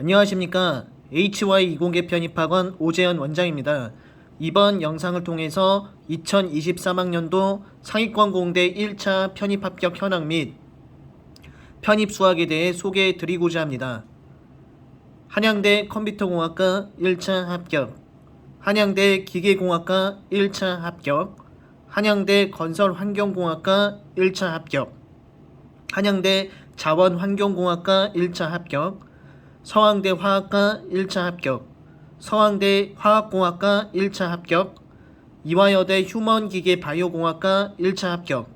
안녕하십니까. HY 이공계 편입학원 오재현 원장입니다. 이번 영상을 통해서 2023학년도 상위권 공대 1차 편입 합격 현황 및 편입 수학에 대해 소개해 드리고자 합니다. 한양대 컴퓨터공학과 1차 합격, 한양대 기계공학과 1차 합격, 한양대 건설환경공학과 1차 합격, 한양대 자원환경공학과 1차 합격, 서강대 화학과 1차 합격, 서강대 화학공학과 1차 합격, 이화여대 휴먼기계 바이오공학과 1차 합격,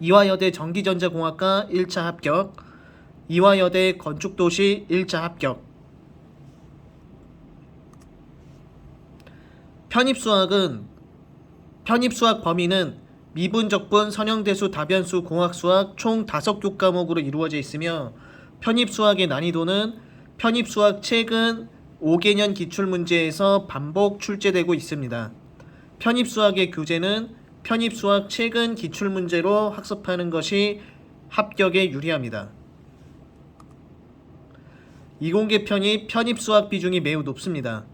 이화여대 전기전자공학과 1차 합격, 이화여대 건축도시 1차 합격. 편입수학은 편입수학 범위는 미분 적분, 선형대수, 다변수, 공학수학 총 5교과목으로 이루어져 있으며 편입 수학의 난이도는 편입 수학 최근 5개년 기출문제에서 반복 출제되고 있습니다. 편입 수학의 교재는 편입 수학 최근 기출문제로 학습하는 것이 합격에 유리합니다. 이공계 편입 편입 수학 비중이 매우 높습니다.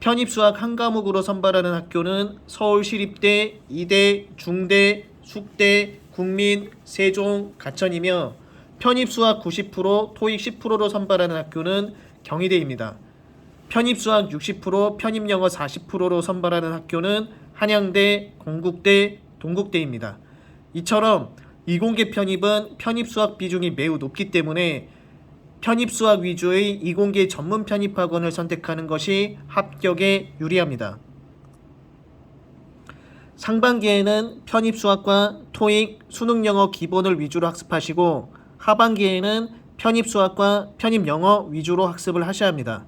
편입 수학 한 과목으로 선발하는 학교는 서울시립대, 이대, 중대, 숙대, 국민, 세종, 가천이며 편입 수학 90%, 토익 10%로 선발하는 학교는 경희대입니다. 편입 수학 60%, 편입 영어 40%로 선발하는 학교는 한양대, 공국대, 동국대입니다. 이처럼 이공계 편입은 편입 수학 비중이 매우 높기 때문에 편입 수학 위주의 이공계 전문 편입 학원을 선택하는 것이 합격에 유리합니다. 상반기에는 편입 수학과 토익, 수능 영어 기본을 위주로 학습하시고 하반기에는 편입 수학과 편입 영어 위주로 학습을 하셔야 합니다.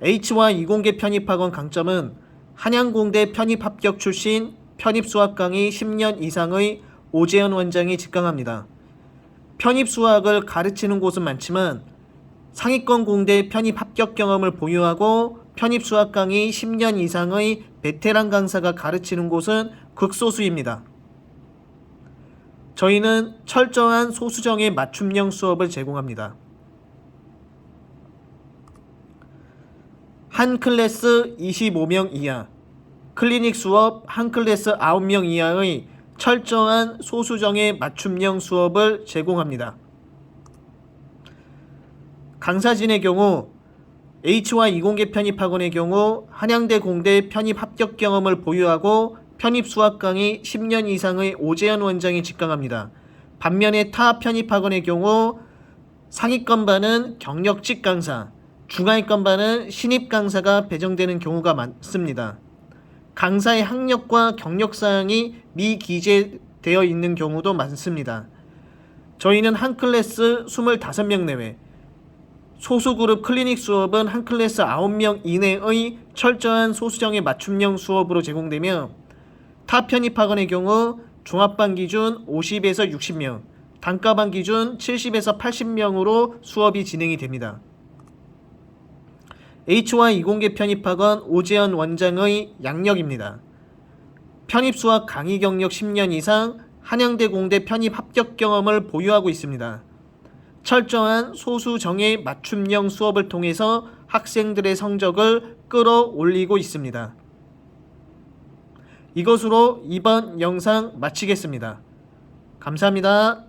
H와 이공계 편입학원 강점은 한양공대 편입 합격 출신 편입 수학 강의 10년 이상의 오재현 원장이 직강합니다. 편입 수학을 가르치는 곳은 많지만 상위권 공대 편입 합격 경험을 보유하고 편입 수학 강의 10년 이상의 베테랑 강사가 가르치는 곳은 극소수입니다. 저희는 철저한 소수정의 맞춤형 수업을 제공합니다. 한 클래스 25명 이하, 클리닉 수업 한 클래스 9명 이하의 철저한 소수정의 맞춤형 수업을 제공합니다. 강사진의 경우 H와 이공계 편입 학원의 경우 한양대 공대 편입 합격 경험을 보유하고 편입 수학 강의 10년 이상의 오재현 원장이 직강합니다. 반면에 타 편입학원의 경우 상위권 반은 경력직 강사, 중하위권 반은 신입 강사가 배정되는 경우가 많습니다. 강사의 학력과 경력 사항이 미기재되어 있는 경우도 많습니다. 저희는 한 클래스 25명 내외, 소수 그룹 클리닉 수업은 한 클래스 9명 이내의 철저한 소수정의 맞춤형 수업으로 제공되며 타 편입학원의 경우 종합반 기준 50에서 60명, 단과반 기준 70에서 80명으로 수업이 진행이 됩니다. H와 이공계 편입학원 오재현 원장의 양력입니다. 편입 수학 강의 경력 10년 이상 한양대 공대 편입 합격 경험을 보유하고 있습니다. 철저한 소수 정의 맞춤형 수업을 통해서 학생들의 성적을 끌어올리고 있습니다. 이것으로 이번 영상 마치겠습니다. 감사합니다.